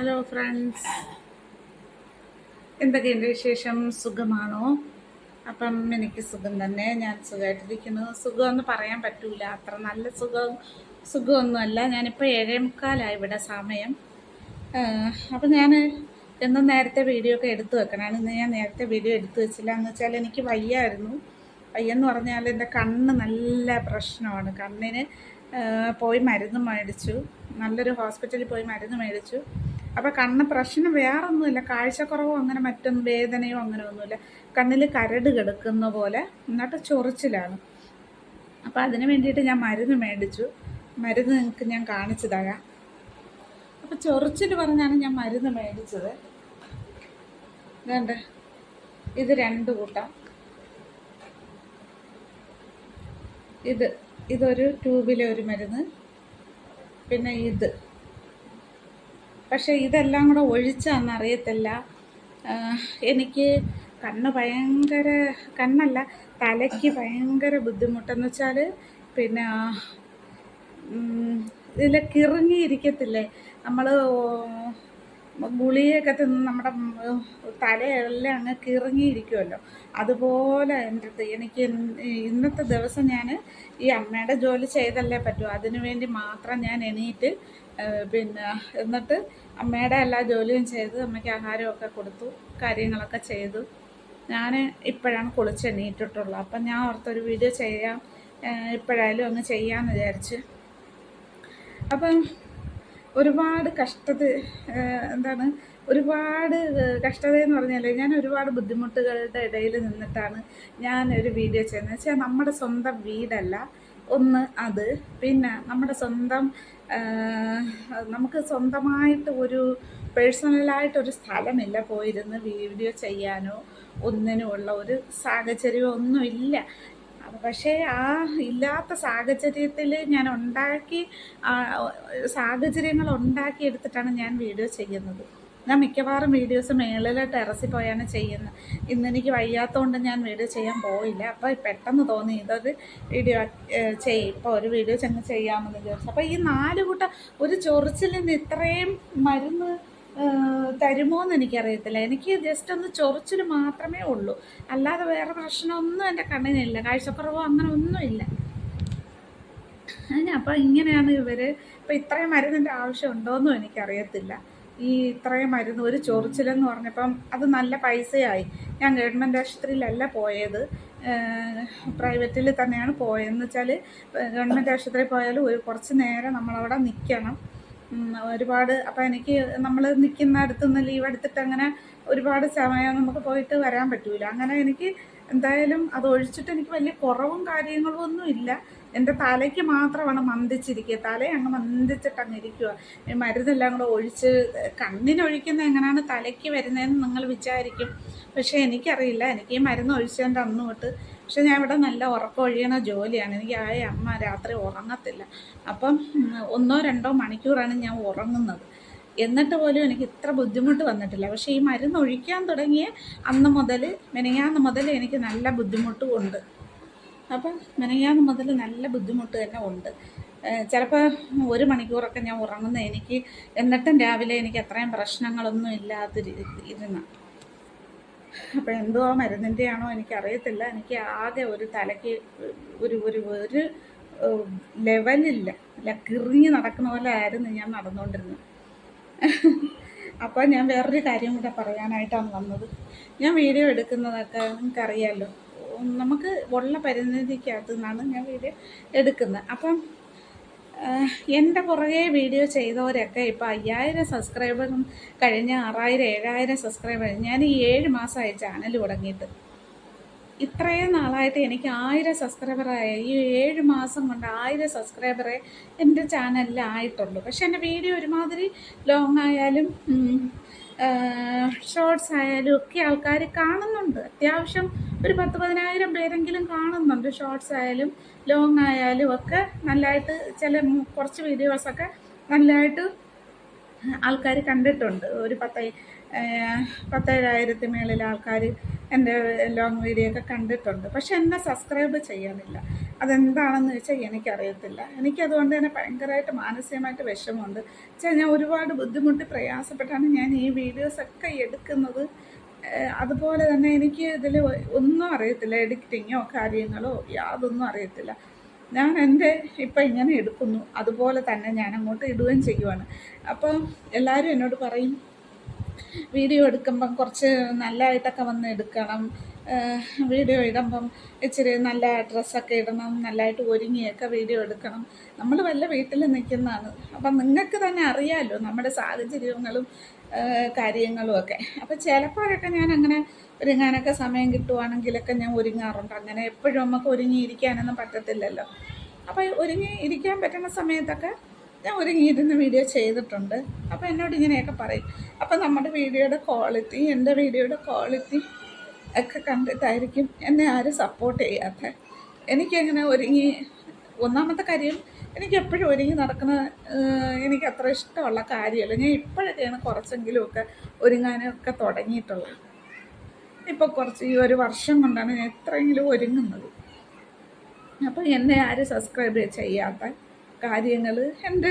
Hello friends എന്തൊക്കെയുണ്ട് വിശേഷം? സുഖമാണോ? അപ്പം എനിക്ക് സുഖം തന്നെ. ഞാൻ സുഖമായിട്ടിരിക്കുന്നു സുഖമെന്ന് പറയാൻ പറ്റൂല. അത്ര നല്ല സുഖം സുഖമൊന്നുമല്ല. ഞാനിപ്പോൾ ഏഴേമുക്കാലായി ഇവിടെ സമയം. അപ്പം ഞാൻ എന്നും നേരത്തെ വീഡിയോ ഒക്കെ എടുത്തു വെക്കണം ഇന്ന് ഞാൻ നേരത്തെ വീഡിയോ എടുത്തു വെച്ചില്ല. എന്ന് വെച്ചാൽ എനിക്ക് വയ്യായിരുന്നു. വയ്യെന്ന് പറഞ്ഞാൽ എന്റെ കണ്ണ് നല്ല പ്രശ്നമാണ്. കണ്ണിന് പോയി മരുന്ന് മേടിച്ചു. നല്ലൊരു ഹോസ്പിറ്റലിൽ പോയി മരുന്ന് മേടിച്ചു. അപ്പോൾ കണ്ണ് പ്രശ്നം വേറൊന്നുമില്ല. കാഴ്ചക്കുറവോ അങ്ങനെ മറ്റൊന്നും വേദനയോ അങ്ങനെ ഒന്നുമില്ല. കണ്ണിൽ കരട് കിടക്കുന്ന പോലെ എന്നിട്ട് ചൊറിച്ചിലാണ്. അപ്പോൾ അതിനു വേണ്ടിയിട്ട് ഞാൻ മരുന്ന് മേടിച്ചു. മരുന്ന് നിങ്ങൾക്ക് ഞാൻ കാണിച്ചു തരാം. അപ്പോൾ ചൊറിച്ചിൽ പറഞ്ഞാണ് ഞാൻ മരുന്ന് മേടിച്ചത്. വേണ്ട ഇത് രണ്ട് കൂട്ടം. ഇത് ഇതൊരു ട്യൂബിലെ ഒരു മരുന്ന്. പിന്നെ ഇത്. പക്ഷേ ഇതെല്ലാം കൂടെ ഒഴിച്ചാന്ന് അറിയത്തില്ല. എനിക്ക് കണ്ണ് ഭയങ്കര കണ്ണല്ല തലയ്ക്ക് ഭയങ്കര ബുദ്ധിമുട്ടെന്ന് വെച്ചാൽ പിന്നെ ഇതിൽ കിറുങ്ങിയിരിക്കത്തില്ലേ? നമ്മൾ ഗുളികയൊക്കെ തിന്ന് നമ്മുടെ തലയെല്ലാം അങ്ങ് കിറങ്ങിയിരിക്കുമല്ലോ അതുപോലെ എന്റെ അടുത്ത് എനിക്ക് ഇന്നത്തെ ദിവസം ഞാൻ ഈ അമ്മയുടെ ജോലി ചെയ്തല്ലേ പറ്റൂ. അതിനുവേണ്ടി മാത്രം ഞാൻ എണീറ്റ് പിന്നെ എന്നിട്ട് അമ്മയുടെ എല്ലാ ജോലിയും ചെയ്ത് അമ്മയ്ക്ക് ആഹാരമൊക്കെ കൊടുത്തു കാര്യങ്ങളൊക്കെ ചെയ്തു. ഞാൻ ഇപ്പോഴാണ് കുളിച്ച് എണീറ്റിട്ടുള്ളത് അപ്പം ഞാൻ ഓർത്തൊരു വീഡിയോ ചെയ്യാം. ഇപ്പോഴായാലും ഒന്ന് ചെയ്യാമെന്ന് വിചാരിച്ച്. അപ്പം ഒരുപാട് കഷ്ടത എന്താണ് ഒരുപാട് കഷ്ടത എന്ന് പറഞ്ഞാൽ ഞാൻ ഒരുപാട് ബുദ്ധിമുട്ടുകളുടെ ഇടയിൽ നിന്നിട്ടാണ് ഞാൻ ഒരു വീഡിയോ ചെയ്യുന്നത്. വെച്ചാൽ നമ്മുടെ സ്വന്തം വീടല്ല. ഒന്ന് അത് പിന്നെ നമ്മുടെ സ്വന്തം നമുക്ക് സ്വന്തമായിട്ട് ഒരു പേഴ്സണലായിട്ട് ഒരു സ്ഥലമില്ല പോയിരുന്ന് വീഡിയോ ചെയ്യാനോ ഒന്നിനുമുള്ള ഒരു സാഹചര്യം ഒന്നുമില്ല പക്ഷേ ആ ഇല്ലാത്ത സാഹചര്യത്തിൽ ഞാൻ ഉണ്ടാക്കി സാഹചര്യങ്ങൾ ഉണ്ടാക്കി എടുത്തിട്ടാണ് ഞാൻ വീഡിയോ ചെയ്യുന്നത്. ഞാൻ മിക്കവാറും വീഡിയോസ് മേളിലെ ടെറസിൽ പോയാണ് ചെയ്യുന്നത്. ഇന്നെനിക്ക് വയ്യാത്തതുകൊണ്ട് ഞാൻ വീഡിയോ ചെയ്യാൻ പോയില്ല. അപ്പോൾ പെട്ടെന്ന് തോന്നി ഇതൊരു വീഡിയോ ചെയ്യും. ഇപ്പോൾ ഒരു വീഡിയോ ചെന്ന് ചെയ്യാമെന്ന് വിചാരിച്ചു. അപ്പോൾ ഈ നാല് കൂട്ടം ഒരു ചൊറിച്ചിൽ നിന്ന് ഇത്രയും മരുന്ന് തരുമോ എന്ന് എനിക്കറിയത്തില്ല. എനിക്ക് ജസ്റ്റ് ഒന്ന് ചൊറിച്ചിൽ മാത്രമേ ഉള്ളൂ. അല്ലാതെ വേറെ പ്രശ്നമൊന്നും എന്റെ കണ്ണിനില്ല. കാഴ്ചക്കുറവോ അങ്ങനെ ഒന്നുമില്ല. അപ്പം ഇങ്ങനെയാണ് ഇവർ ഇപ്പം ഇത്രയും മരുന്നിന്റെ ആവശ്യമുണ്ടോയെന്നും എനിക്കറിയത്തില്ല. ഈ ഇത്രയും മരുന്ന് ഒരു ചൊറിച്ചിലെന്ന് പറഞ്ഞപ്പം അത് നല്ല പൈസയായി. ഞാൻ ഗവൺമെന്റ് ആശുപത്രിയിലല്ല പോയത്. പ്രൈവറ്റിൽ തന്നെയാണ് പോയതെന്ന് വെച്ചാൽ ഗവൺമെന്റ് ആശുപത്രിയിൽ പോയാലും ഒരു കുറച്ച് നേരം നമ്മളവിടെ നിൽക്കണം ഒരുപാട് അപ്പം എനിക്ക് നമ്മൾ നിൽക്കുന്ന നിന്ന് ലീവ് എടുത്തിട്ട് അങ്ങനെ ഒരുപാട് സമയം നമുക്ക് പോയിട്ട് വരാൻ പറ്റൂല. അങ്ങനെ എനിക്ക് എന്തായാലും അത് ഒഴിച്ചിട്ട് എനിക്ക് വലിയ കുറവും കാര്യങ്ങളും ഒന്നും ഇല്ല എന്റെ തലയ്ക്ക് മാത്രമാണ് മന്ദിച്ചിരിക്കുക. തല അങ്ങ് മന്ദിച്ചിട്ട് ഇരിക്കുക മരുന്നെല്ലാം കൂടെ ഒഴിച്ച് കണ്ണിനൊഴിക്കുന്ന എങ്ങനെയാണ് തലയ്ക്ക് വരുന്നതെന്ന് നിങ്ങൾ വിചാരിക്കും. പക്ഷേ എനിക്കറിയില്ല. എനിക്ക് ഈ മരുന്ന് ഒഴിച്ചതിന്റെ അന്ന് തൊട്ട് പക്ഷെ ഞാൻ ഇവിടെ നല്ല ഉറക്കമൊഴിയണ ജോലിയാണ്. എനിക്ക് ആയ അമ്മ രാത്രി ഉറങ്ങത്തില്ല. അപ്പം ഒന്നോ രണ്ടോ മണിക്കൂറാണ് ഞാൻ ഉറങ്ങുന്നത്. എന്നിട്ട് പോലും എനിക്ക് ഇത്ര ബുദ്ധിമുട്ട് വന്നിട്ടില്ല. പക്ഷേ ഈ മരുന്ന് ഒഴിക്കാൻ തുടങ്ങിയ അന്ന് മുതൽ മെനങ്ങാന്ന് മുതൽ എനിക്ക് നല്ല ബുദ്ധിമുട്ടും ഉണ്ട്. അപ്പം മെനങ്ങാന്ന് മുതൽ നല്ല ബുദ്ധിമുട്ട് തന്നെ ഉണ്ട്. ചിലപ്പോൾ ഒരു മണിക്കൂറൊക്കെ ഞാൻ ഉറങ്ങുന്ന എനിക്ക് എന്നിട്ടും രാവിലെ എനിക്ക് അത്രയും പ്രശ്നങ്ങളൊന്നും ഇല്ലാതിരി ഇരുന്ന. അപ്പോൾ എന്തോ മരുന്നിന്റെ ആണോ എനിക്കറിയത്തില്ല. എനിക്ക് ആകെ ഒരു തലയ്ക്ക് ഒരു ഒരു ഒരു ലെവലില്ല. അല്ല കിറിഞ്ഞ് നടക്കുന്ന പോലെ ആയിരുന്നു ഞാൻ നടന്നുകൊണ്ടിരുന്നത് അപ്പോൾ ഞാൻ വേറൊരു കാര്യം കൂടെ പറയാനായിട്ടാണ് വന്നത്. ഞാൻ വീഡിയോ എടുക്കുന്നതൊക്കെ നിങ്ങൾക്കറിയാമല്ലോ നമുക്ക് ഉള്ള പരിമിതിക്കകത്ത് നിന്നാണ് ഞാൻ വീഡിയോ എടുക്കുന്നത്. അപ്പം എന്റെ പുറകെ വീഡിയോ ചെയ്തവരൊക്കെ ഇപ്പോൾ അയ്യായിരം സബ്സ്ക്രൈബറും കഴിഞ്ഞ ആറായിരം ഏഴായിരം സബ്സ്ക്രൈബർ ഞാൻ ഈ ഏഴ് മാസമായി ചാനൽ തുടങ്ങിയിട്ട്. ഇത്രയും നാളായിട്ട് എനിക്ക് ആയിരം സബ്സ്ക്രൈബറായ. ഈ ഏഴ് മാസം കൊണ്ട് ആയിരം സബ്സ്ക്രൈബറെ എന്റെ ചാനലിൽ ആയിട്ടുള്ളൂ പക്ഷെ എന്റെ വീഡിയോ ഒരുമാതിരി ലോങ് ആയാലും ഷോർട്സ് ആയാലും ഒക്കെ ആൾക്കാർ കാണുന്നുണ്ട്. അത്യാവശ്യം ഒരു പത്ത് പതിനായിരം പേരെങ്കിലും കാണുന്നുണ്ട് ഷോർട്സ് ആയാലും ലോങ് ആയാലും ഒക്കെ നല്ലതായിട്ട് ചില കുറച്ച് വീഡിയോസൊക്കെ നല്ലതായിട്ട് ആൾക്കാർ കണ്ടിട്ടുണ്ട്. ഒരു പത്ത് പത്തേഴായിരത്തി മേളിൽ ആൾക്കാർ എന്റെ ലോങ് വീഡിയോ ഒക്കെ കണ്ടിട്ടുണ്ട്. പക്ഷെ എന്നെ സബ്സ്ക്രൈബ് ചെയ്യാനില്ല. അതെന്താണെന്ന് വെച്ചാൽ എനിക്കറിയത്തില്ല. എനിക്കതുകൊണ്ട് തന്നെ ഭയങ്കരമായിട്ട് മാനസികമായിട്ട് വിഷമമുണ്ട്. വെച്ചാൽ ഞാൻ ഒരുപാട് ബുദ്ധിമുട്ടി പ്രയാസപ്പെട്ടാണ് ഞാൻ ഈ വീഡിയോസൊക്കെ എടുക്കുന്നത്. അതുപോലെ തന്നെ എനിക്ക് ഇതിൽ ഒന്നും അറിയത്തില്ല. എഡിറ്റിങ്ങോ കാര്യങ്ങളോ യാതൊന്നും അറിയത്തില്ല. ഞാൻ എന്റെ ഇപ്പം ഇങ്ങനെ എടുക്കുന്നു. അതുപോലെ തന്നെ ഞാൻ അങ്ങോട്ട് ഇടുകയും ചെയ്യുവാണ്. അപ്പം എല്ലാവരും എന്നോട് പറയും വീഡിയോ എടുക്കുമ്പം കുറച്ച് നല്ലതായിട്ടൊക്കെ വന്ന് എടുക്കണം. വീഡിയോ ഇടുമ്പം ഇച്ചിരി നല്ല ഡ്രസ്സൊക്കെ ഇടണം നല്ലതായിട്ട് ഒരുങ്ങിയൊക്കെ വീഡിയോ എടുക്കണം. നമ്മൾ വല്ല വീട്ടിൽ നിൽക്കുന്നതാണ്. അപ്പം നിങ്ങൾക്ക് തന്നെ അറിയാമല്ലോ നമ്മുടെ സാഹചര്യങ്ങളും കാര്യങ്ങളും ഒക്കെ. അപ്പം ചിലപ്പോഴൊക്കെ ഞാൻ അങ്ങനെ ഒരുങ്ങാനൊക്കെ സമയം കിട്ടുവാണെങ്കിലൊക്കെ ഞാൻ ഒരുങ്ങാറുണ്ട്. അങ്ങനെ എപ്പോഴും നമുക്ക് ഒരുങ്ങിയിരിക്കാനൊന്നും പറ്റത്തില്ലല്ലോ. അപ്പോൾ ഒരുങ്ങി ഇരിക്കാൻ പറ്റുന്ന സമയത്തൊക്കെ ഞാൻ ഒരുങ്ങിയിരുന്ന് വീഡിയോ ചെയ്തിട്ടുണ്ട്. അപ്പോൾ എന്നോട് ഇങ്ങനെയൊക്കെ പറയും. അപ്പോൾ നമ്മുടെ വീഡിയോയുടെ ക്വാളിറ്റി എന്റെ വീഡിയോയുടെ ക്വാളിറ്റി ഒക്കെ കണ്ടിട്ടായിരിക്കും എന്നെ ആരും സപ്പോർട്ട് ചെയ്യാത്ത. എനിക്കങ്ങനെ ഒരുങ്ങി ഒന്നാമത്തെ കാര്യം എനിക്ക് എപ്പോഴും ഒരുങ്ങി നടക്കുന്ന എനിക്ക് അത്ര ഇഷ്ടമുള്ള കാര്യമല്ല. ഞാൻ ഇപ്പോഴൊക്കെയാണ് കുറച്ചെങ്കിലുമൊക്കെ ഒരുങ്ങാനൊക്കെ തുടങ്ങിയിട്ടുള്ളത്. ഇപ്പോൾ കുറച്ച് ഈ ഒരു വർഷം കൊണ്ടാണ് ഞാൻ എത്രയെങ്കിലും ഒരുങ്ങുന്നത്. അപ്പോൾ എന്നെ ആരും സബ്സ്ക്രൈബ് ചെയ്യാത്ത കാര്യങ്ങൾ എന്റെ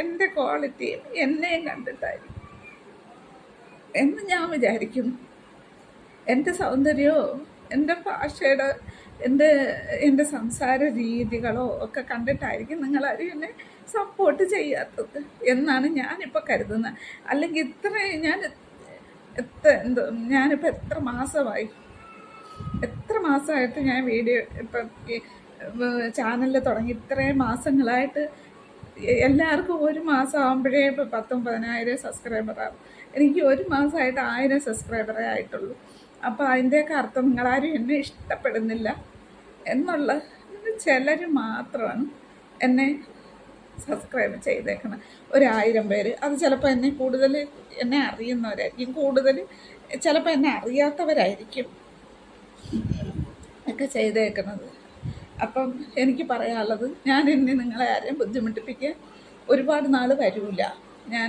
എന്റെ ക്വാളിറ്റിയും എന്നെയും കണ്ടിട്ടായിരിക്കും. എന്ന് ഞാൻ വിചാരിക്കുന്നു. എന്റെ സൗന്ദര്യമോ എന്റെ ഭാഷയുടെ എന്റെ എന്റെ സംസാര രീതികളോ ഒക്കെ കണ്ടിട്ടായിരിക്കും നിങ്ങളാരും എന്നെ സപ്പോർട്ട് ചെയ്യാത്തത് എന്നാണ് ഞാനിപ്പോൾ കരുതുന്നത് അല്ലെങ്കിൽ ഇത്രയും ഞാൻ എത്ര എന്തോ ഞാനിപ്പോൾ എത്ര മാസമായി എത്ര മാസമായിട്ട് ഞാൻ വീഡിയോ ഇപ്പം ചാനലിൽ തുടങ്ങി ഇത്രയും മാസങ്ങളായിട്ട് എല്ലാവർക്കും ഒരു മാസം ആകുമ്പോഴേ ഇപ്പോൾ പത്തും പതിനായിരം സബ്സ്ക്രൈബറാകും എനിക്ക് ഒരു മാസമായിട്ട് ആയിരം സബ്സ്ക്രൈബറേ ആയിട്ടുള്ളൂ. അപ്പോൾ അതിന്റെയൊക്കെ അർത്ഥം നിങ്ങളാരും എന്നെ ഇഷ്ടപ്പെടുന്നില്ല എന്നുള്ള ചിലർ മാത്രമാണ് എന്നെ സബ്സ്ക്രൈബ് ചെയ്തേക്കണം. ഒരായിരം പേര്. അത് ചിലപ്പോൾ എന്നെ കൂടുതൽ എന്നെ അറിയുന്നവരായിരിക്കും. കൂടുതൽ ചിലപ്പോൾ എന്നെ അറിയാത്തവരായിരിക്കും ഒക്കെ ചെയ്തേക്കുന്നത് അപ്പം എനിക്ക് പറയാനുള്ളത് ഞാൻ എന്നെ നിങ്ങളെ ആരെയും ബുദ്ധിമുട്ടിപ്പിക്കാൻ ഒരുപാട് നാൾ വരില്ല ഞാൻ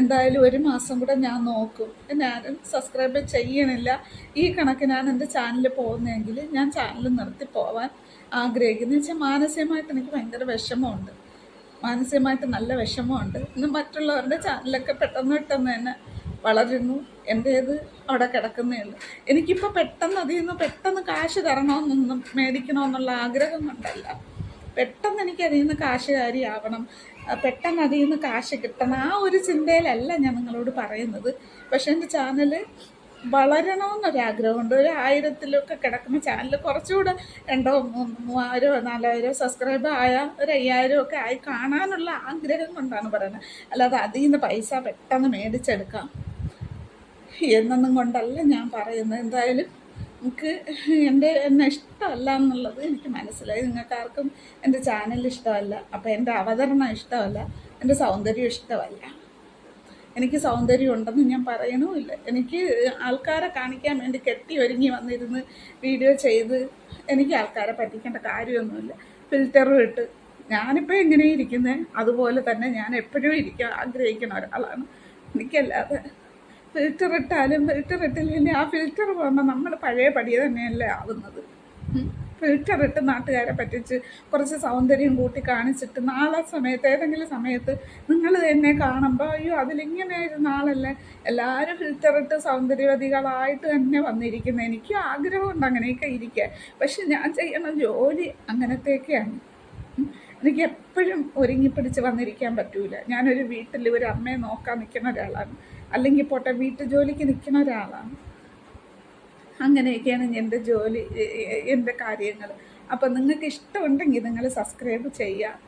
എന്തായാലും ഒരു മാസം കൂടെ ഞാൻ നോക്കും. ഞാൻ സബ്സ്ക്രൈബ് ചെയ്യണില്ല. ഈ കണക്ക് ഞാൻ എന്റെ ചാനലിൽ പോകുന്നതെങ്കിൽ ഞാൻ ചാനൽ നിർത്തി പോവാൻ എന്ന് വെച്ചാൽ മാനസികമായിട്ട് എനിക്ക് ഭയങ്കര വിഷമമുണ്ട്. മാനസികമായിട്ട് നല്ല വിഷമമുണ്ട്. ഇന്ന് മറ്റുള്ളവരുടെ ചാനലൊക്കെ പെട്ടെന്ന് പെട്ടെന്ന് തന്നെ വളരുന്നു. എന്റേത് അവിടെ കിടക്കുന്നേ ഉള്ളൂ. എനിക്കിപ്പോൾ പെട്ടെന്ന് അതിൽ നിന്ന് പെട്ടെന്ന് കാശ് തരണമെന്നൊന്നും മേടിക്കണമെന്നുള്ള ആഗ്രഹം കൊണ്ടല്ല. പെട്ടെന്ന് എനിക്ക് അതിൽ നിന്ന് കാശുകാരിയാവണം ആ, പെട്ടെന്ന് അതിൽ നിന്ന് കാശ് കിട്ടണം. ആ ഒരു ചിന്തയിലല്ല ഞാൻ നിങ്ങളോട് പറയുന്നത്. പക്ഷേ എന്റെ ചാനൽ വളരണമെന്നൊരാഗ്രഹമുണ്ട്. ഒരു ആയിരത്തിലൊക്കെ കിടക്കുന്ന ചാനൽ കുറച്ചുകൂടെ രണ്ടോ മൂവായിരോ നാലായിരോ സബ്സ്ക്രൈബ് ആയ ഒരു അയ്യായിരം ഒക്കെ ആയി കാണാനുള്ള ആഗ്രഹം കൊണ്ടാണ് പറയുന്നത്. അല്ലാതെ അതിൽ നിന്ന് പൈസ പെട്ടെന്ന് മേടിച്ചെടുക്കാം എന്നൊന്നും കൊണ്ടല്ല ഞാൻ പറയുന്നത്. എന്തായാലും എനിക്ക് എന്റെ എന്നെ ഇഷ്ടമല്ല എന്നുള്ളത് എനിക്ക് മനസ്സിലായി. നിങ്ങൾക്ക് ആർക്കും എന്റെ ചാനൽ ഇഷ്ടമല്ല. അപ്പോൾ എന്റെ അവതരണം ഇഷ്ടമല്ല. എന്റെ സൗന്ദര്യം ഇഷ്ടമല്ല. എനിക്ക് സൗന്ദര്യം ഉണ്ടെന്ന് ഞാൻ പറയണമില്ല എനിക്ക് ആൾക്കാരെ കാണിക്കാൻ വേണ്ടി കെട്ടി ഒരുങ്ങി വന്നിരുന്ന് വീഡിയോ ചെയ്ത് എനിക്ക് ആൾക്കാരെ പറ്റിക്കേണ്ട കാര്യമൊന്നുമില്ല. ഫിൽറ്ററും ഇട്ട് ഞാനിപ്പോൾ എങ്ങനെ ഇരിക്കുന്നത് അതുപോലെ തന്നെ ഞാൻ എപ്പോഴും ഇരിക്കാൻ ആഗ്രഹിക്കുന്ന ഒരാളാണ്. എനിക്കല്ലാതെ ഫിൽറ്റർ ഇട്ടാലും ഫിൽറ്റർ ഇട്ടില്ലെങ്കിൽ ആ ഫിൽറ്റർ പോകുമ്പോൾ നമ്മൾ പഴയ പടി തന്നെയല്ലേ ആവുന്നത്. ഫിൽറ്റർ ഇട്ട് നാട്ടുകാരെ പറ്റിച്ച് കുറച്ച് സൗന്ദര്യം കൂട്ടി കാണിച്ചിട്ട് നാളെ സമയത്ത് ഏതെങ്കിലും സമയത്ത് നിങ്ങൾ തന്നെ കാണുമ്പോൾ അയ്യോ അതിലിങ്ങനെ ഇരുന്ന ആളല്ലേ എല്ലാവരും ഫിൽറ്റർ ഇട്ട് സൗന്ദര്യവതികളായിട്ട് തന്നെ വന്നിരിക്കുന്നത് എനിക്ക് ആഗ്രഹമുണ്ട് അങ്ങനെയൊക്കെ ഇരിക്കുക പക്ഷെ ഞാൻ ചെയ്യണ ജോലി അങ്ങനത്തെയൊക്കെയാണ്. എനിക്ക് എപ്പോഴും ഒരുങ്ങിപ്പിടിച്ച് വന്നിരിക്കാൻ പറ്റൂല. ഞാനൊരു വീട്ടിൽ ഒരു അമ്മയെ നോക്കാൻ നിൽക്കുന്ന ഒരാളാണ്. അല്ലെങ്കിൽ പോട്ടെ വീട്ടു ജോലിക്ക് നിൽക്കുന്ന ഒരാളാണ്. അങ്ങനെയൊക്കെയാണ് എന്റെ ജോലി എന്റെ കാര്യങ്ങൾ. അപ്പം നിങ്ങൾക്ക് ഇഷ്ടമുണ്ടെങ്കിൽ നിങ്ങൾ സബ്സ്ക്രൈബ് ചെയ്യുക.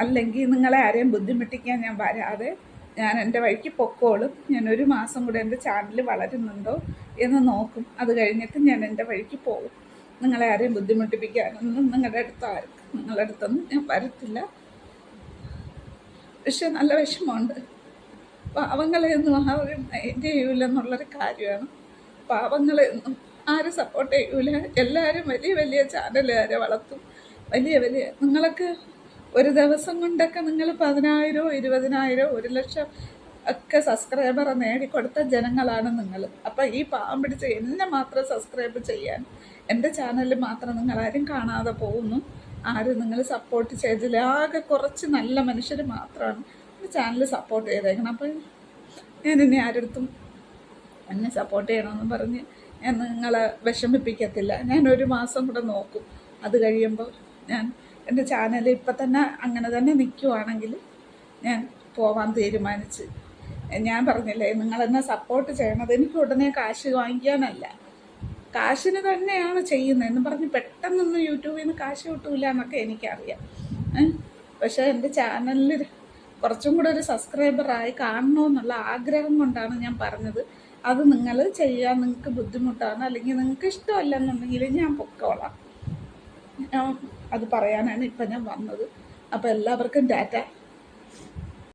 അല്ലെങ്കിൽ നിങ്ങളെ ആരെയും ബുദ്ധിമുട്ടിക്കാൻ ഞാൻ വരാതെ ഞാൻ എന്റെ വഴിക്ക് പൊക്കോളും. ഞാൻ ഒരു മാസം കൂടെ എന്റെ ചാനൽ വളരുന്നുണ്ടോ എന്ന് നോക്കും. അത് കഴിഞ്ഞിട്ട് ഞാൻ എന്റെ വഴിക്ക് പോകും. നിങ്ങളെ ആരെയും ബുദ്ധിമുട്ടിപ്പിക്കാനൊന്നും നിങ്ങളുടെ അടുത്ത് ആർക്കും നിങ്ങളുടെ അടുത്തൊന്നും ഞാൻ വരത്തില്ല. പക്ഷെ നല്ല വിഷമമുണ്ട്. പാവങ്ങളെ ഒന്നും ആരും മൈൻഡ് ചെയ്യൂലെന്നുള്ളൊരു കാര്യമാണ്. പാവങ്ങളെയൊന്നും ആരും സപ്പോർട്ട് ചെയ്യൂല. എല്ലാവരും വലിയ വലിയ ചാനലുകാരെ വളർത്തും. വലിയ വലിയ നിങ്ങൾക്ക് ഒരു ദിവസം കൊണ്ടൊക്കെ നിങ്ങൾ പതിനായിരോ ഇരുപതിനായിരോ ഒരു ലക്ഷം ഒക്കെ സബ്സ്ക്രൈബർ നേടിക്കൊടുത്ത ജനങ്ങളാണ് നിങ്ങൾ. അപ്പം ഈ പാവം പിടിച്ച് എന്നെ മാത്രം സബ്സ്ക്രൈബ് ചെയ്യാൻ എന്റെ ചാനലിൽ മാത്രം നിങ്ങൾ ആരും കാണാതെ പോകുന്നു. ആരും നിങ്ങൾ സപ്പോർട്ട് ചെയ്തില്ല. ആകെ കുറച്ച് നല്ല മനുഷ്യർ മാത്രമാണ്. ചാനൽ സപ്പോർട്ട് ചെയ്തേക്കണം. അപ്പം ഞാൻ ഇനി ആരടുത്തും എന്നെ സപ്പോർട്ട് ചെയ്യണമെന്ന് പറഞ്ഞ് ഞാൻ നിങ്ങളെ വിഷമിപ്പിക്കത്തില്ല. ഞാൻ ഒരു മാസം കൂടെ നോക്കും. അത് കഴിയുമ്പോൾ ഞാൻ എന്റെ ചാനൽ ഇപ്പം തന്നെ അങ്ങനെ തന്നെ നിൽക്കുവാണെങ്കിൽ ഞാൻ പോവാൻ തീരുമാനിച്ച്. ഞാൻ പറഞ്ഞില്ലേ നിങ്ങളെന്നെ സപ്പോർട്ട് ചെയ്യണത് എനിക്ക് ഉടനെ കാശ് വാങ്ങിക്കാനല്ല. കാശിന് തന്നെയാണ് ചെയ്യുന്നത് എന്ന് പറഞ്ഞ് പെട്ടെന്നൊന്നും യൂട്യൂബിൽ നിന്ന് കാശ് കിട്ടൂല എന്നൊക്കെ എനിക്കറിയാം. പക്ഷേ എന്റെ ചാനലിൽ കുറച്ചും കൂടെ ഒരു സബ്സ്ക്രൈബറായി കാണണമെന്നുള്ള ആഗ്രഹം കൊണ്ടാണ് ഞാൻ പറഞ്ഞത്. അത് നിങ്ങൾ ചെയ്യാൻ നിങ്ങൾക്ക് ബുദ്ധിമുട്ടാണ് അല്ലെങ്കിൽ നിങ്ങൾക്ക് ഇഷ്ടമല്ല എന്നുണ്ടെങ്കിൽ ഞാൻ പൊക്കോളാം. അത് പറയാനാണ് ഇപ്പം ഞാൻ വന്നത്. അപ്പോൾ എല്ലാവർക്കും ടാറ്റ